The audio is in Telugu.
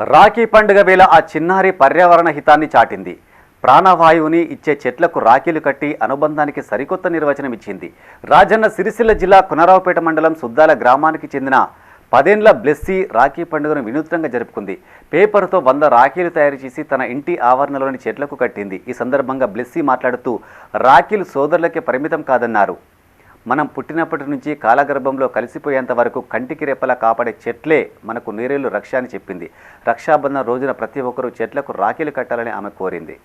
రాఖీ పండుగ వేళ ఆ చిన్నారి పర్యావరణ హితాన్ని చాటింది. ప్రాణవాయువుని ఇచ్చే చెట్లకు రాఖీలు కట్టి అనుబంధానికి సరికొత్త నిర్వచనం ఇచ్చింది రాజన్న సిరిసిల్ల జిల్లా కునరావుపేట మండలం సుద్దాల గ్రామానికి చెందిన పదేండ్ల బ్లెస్సీ రాఖీ పండుగను వినూత్నంగా జరుపుకుంది. పేపర్తో వంద రాఖీలు తయారు చేసి తన ఇంటి ఆవరణలోని చెట్లకు కట్టింది. ఈ సందర్భంగా బ్లెస్సీ మాట్లాడుతూ రాఖీలు సోదరులకే పరిమితం కాదన్నారు. మనం పుట్టినప్పటి నుంచి కాలగర్భంలో కలిసిపోయేంత వరకు కంటికి రెప్పలా కాపాడే చెట్లే మనకు నీరేళ్ళు రక్ష అని చెప్పింది. రక్షాబంధన రోజున ప్రతి ఒక్కరూ చెట్లకు రాఖీలు కట్టాలని ఆమె కోరింది.